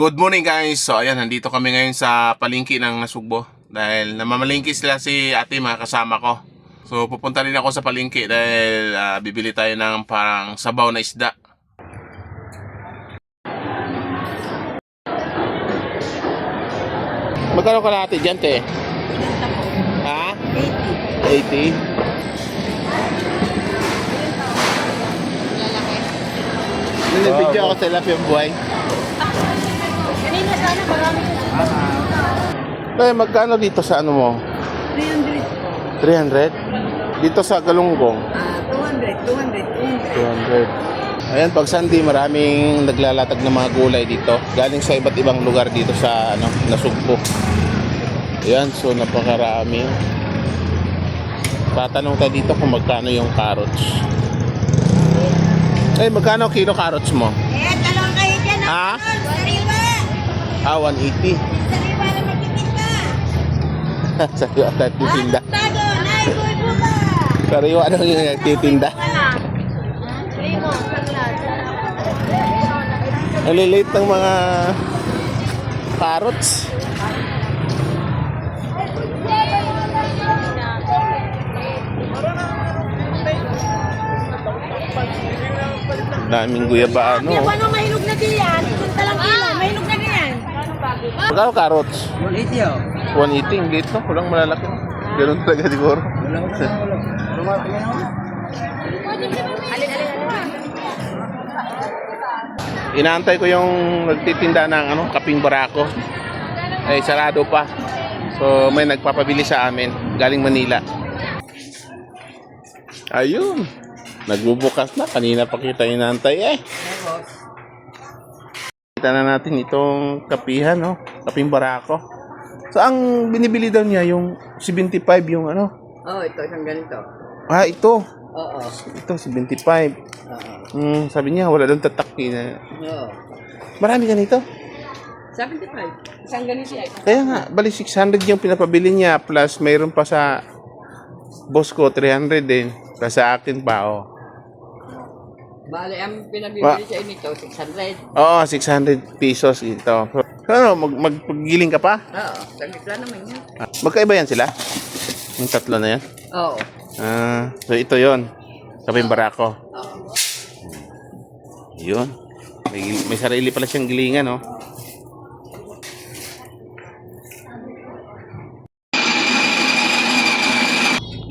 Good morning guys! So ayan, nandito kami ngayon sa palingki ng Nasugbo dahil namamalingki sila si ate mga kasama ko. So pupunta rin ako sa palingki dahil ah, bibili tayo ng parang sabaw na isda. Magkano ka natin dyan, te? Ha? 80. 80? Nilibidyo ako sa Lapiang Buhay. Eh, magkano dito sa ano mo? 300. 300? Dito sa Galunggong? Ah, 200, 200, 200. 200. Ayan, pag Sunday, maraming naglalatag ng mga gulay dito. Galing sa iba't ibang lugar dito sa ano, Nasugbo. Ayan, so napakarami. Tatanong tayo dito kung magkano yung carrots. Eh, magkano kilo carrots mo? Eh, talong kayo dyan. Ha? Sariwa! Ah, 180. Sariwa na nagtitinda. Sariwa ano yung nagtitinda. Lilit ng mga carrots. Daming guyabaan, Kaya no? paano mahilog na diyan? Mahilog na diyan. Magkano carrots? 180 oh. 180, ang liit, no? Walang malalaki. Ganun talaga siguro. Wala ko. Lumaki. Alin, alin, alin. Inaantay ko yung nagtitinda ng ano, kaping barako. Ay, sarado pa. So, may nagpapabili sa amin. Galing Manila. Ayun. Nagbubukas na. Kanina pa kita inaantay eh. Kita na natin itong kapihan, no? Kaping barako. So, ang binibili daw niya yung 75 yung ano. Oh, ito isang ganito. Ah, ito. Oo. Ito, 75. Oo. Hmm, sabi niya, wala daw tatak. eh. Oo. Marami ganito. 75. Isang ganito yan. Kaya nga, bali 600 yung pinapabili niya plus mayroon pa sa boss ko 300 din. Plus sa akin pa, oh. Bale, ang pinagbibili sa nito, 600. Oo, 600 pesos ito. So, ano, mag magpagiling ka pa? Oo. Saglit lang naman yan. Ah, Magkaiba yan sila? Yung tatlo na yan? Oo. Ah, so ito yon Kaping barako. Oo. Yun. May, may sarili pala siyang gilingan, oh.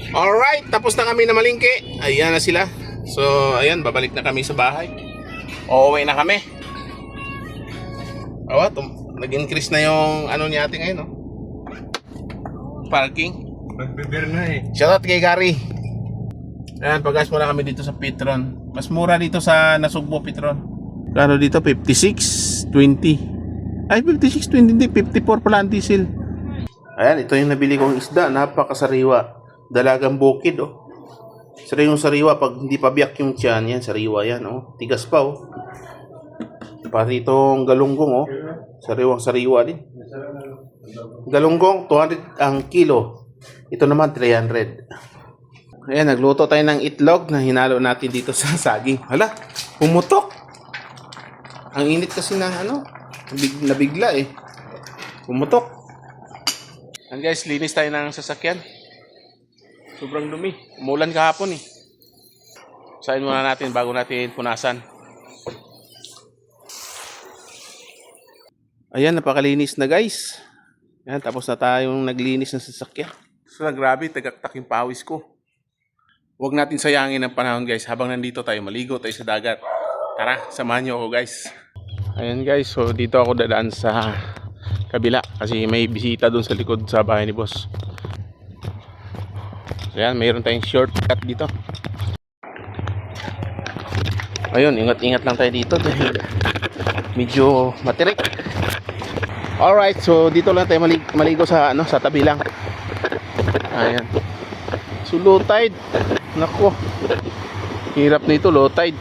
Alright, tapos na kami na malingki. Ayan na sila. So, ayan, babalik na kami sa bahay. Uuwi na kami. Awa, tum- nag-increase na yung ano ni ate ngayon, no? Parking. Magbibir na eh. Shoutout kay Gary. Ayan, pag-gas muna kami dito sa Petron. Mas mura dito sa Nasugbo Petron. Kano dito? 56.20. Ay, 56.20 hindi. 54 pala ang diesel. Ayan, ito yung nabili kong isda. Napakasariwa. Dalagang bukid, oh. Sariwang sariwa. Pag hindi pa biyak yung tiyan, yan, sariwa yan, oh. Tigas pa, oh. Pati itong galunggong, oh. Sariwang sariwa din. Galunggong, 200 ang kilo. Ito naman, 300. Ayan, nagluto tayo ng itlog na hinalo natin dito sa saging. Hala, pumutok. Ang init kasi ng ano, big, nabigla eh. Pumutok. And guys, linis tayo ng sasakyan. Sobrang dumi. Umulan kahapon eh. Sayin muna natin bago natin punasan. Ayan, napakalinis na guys. Ayan, tapos na tayong naglinis ng sasakyan. So, grabe, tagaktak yung pawis ko. Huwag natin sayangin ang panahon guys. Habang nandito tayo, maligo tayo sa dagat. Tara, samahan niyo ako guys. Ayan guys, so dito ako dadaan sa kabila. Kasi may bisita doon sa likod sa bahay ni boss. So ayan, mayroon tayong shortcut dito. Ayun, ingat-ingat lang tayo dito dahil medyo matirik. Alright, so dito lang tayo malig maligo sa ano sa tabi lang. Ayan. So low tide. Nako. Hirap nito low tide.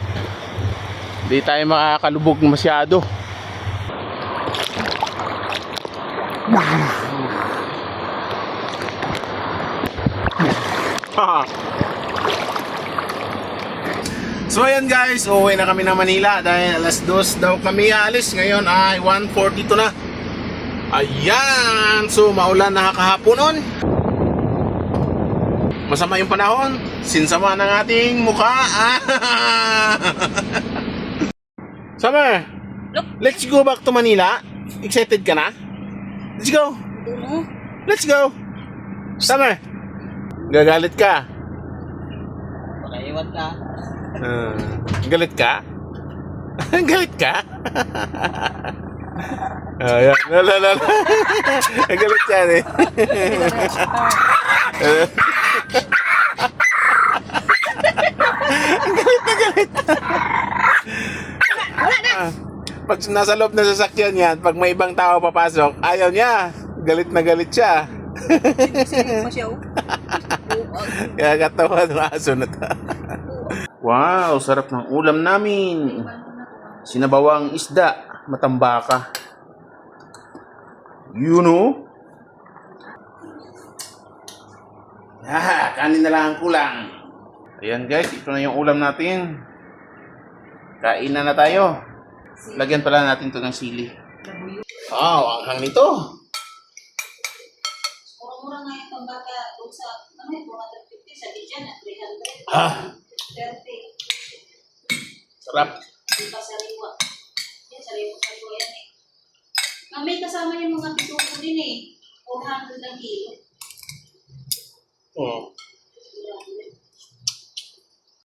Hindi tayo makakalubog masyado. So ayan guys, uuwi na kami ng Manila dahil alas 2 daw kami alis. Ngayon ay 1.42 na. Ayan! So maulan na kahapon nun. Masama yung panahon. Sinsama ng ating mukha. Summer, let's go back to Manila. Excited ka na? Let's go. Let's go. Summer, gagalit ka. Pakaiwan ka. Uh, galit ka? galit ka? Ayan. La, la, la, la. galit yan eh. galit na galit. Ah, pag nasa loob na sasakyan yan, pag may ibang tao papasok, ayaw niya. Galit na galit siya. Masyaw. Kaya katawa ng aso na to. wow, sarap ng ulam namin. Sinabawang isda, matambaka. You know? Ah, kanin na lang ang kulang. Ayan guys, ito na yung ulam natin. Kain na na tayo. Lagyan pala natin to ng sili. Wow, ang hang nito. Mura-mura nga yung pambaka kung sa, ano yung 250 sa Dijan at 300. Ah, 30. sarap. Sariwa. Yan, sariwa sariwa yan eh. May kasama yung mga pituko din eh. 400 ang kilo. Oh. 400.